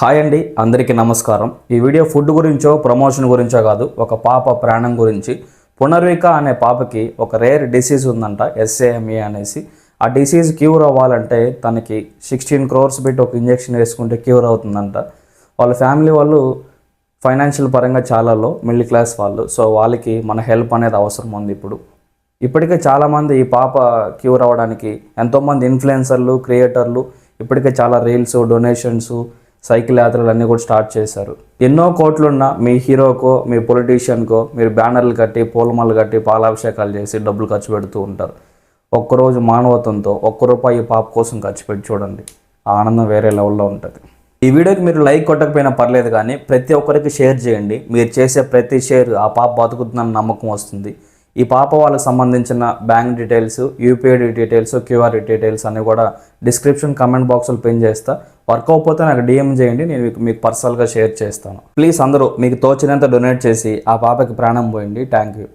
Hi అండి అందరికీ నమస్కారం. ఈ వీడియో ఫుడ్ గురించో ప్రమోషన్ గురించో కాదు ఒక పాప ప్రాణం గురించి. పునర్విక అనే పాపకి ఒక రేర్ డిసీజ్ ఉందంట ఎస్ఏఎంఏ అనేసి. ఆ డిసీజ్ క్యూర్ అవ్వాలంటే తనకి సిక్స్టీన్ క్రోర్స్ పెట్టి ఒక ఇంజెక్షన్ వేసుకుంటే క్యూర్ అవుతుందంట. వాళ్ళ ఫ్యామిలీ వాళ్ళు ఫైనాన్షియల్ పరంగా చాలా లో మిడిల్ క్లాస్ వాళ్ళు. సో వాళ్ళకి మన హెల్ప్ అనేది అవసరం ఉంది ఇప్పుడు. ఇప్పటికే చాలామంది ఈ పాప క్యూర్ అవ్వడానికి ఎంతోమంది ఇన్ఫ్లుయెన్సర్లు క్రియేటర్లు ఇప్పటికే చాలా రీల్స్ డొనేషన్స్ సైకిల్ యాత్రలు అన్నీ కూడా స్టార్ట్ చేశారు. ఎన్నో కోట్లున్న మీ హీరోకో మీ పొలిటీషియన్కో మీరు బ్యానర్లు కట్టి పూలమాలు కట్టి పాలాభిషేకాలు చేసి డబ్బులు ఖర్చు పెడుతూ ఉంటారు. ఒక్కరోజు మానవత్వంతో ఒక్క రూపాయి పాప కోసం ఖర్చు పెట్టి చూడండి. ఆనందం వేరే లెవెల్లో ఉంటుంది. ఈ వీడియోకి మీరు లైక్ కొట్టకపోయినా పర్లేదు కానీ ప్రతి ఒక్కరికి షేర్ చేయండి. మీరు చేసే ప్రతి షేర్ ఆ పాప బతుకుతుందని నమ్మకం వస్తుంది. ఈ పాప వాళ్ళకి సంబంధించిన bank details UPI details QR details అన్ని కూడా డిస్క్రిప్షన్ కమెంట్ బాక్స్లో పిన్ చేస్తా. వర్క్ అవ్వకపోతే నాకు డిఎం చేయండి నేను మీకు మీకు పర్సనల్గా షేర్ చేస్తాను. ప్లీజ్ అందరూ మీకు తోచినంత డొనేట్ చేసి ఆ పాపకి ప్రాణం పోయండి. Thank you.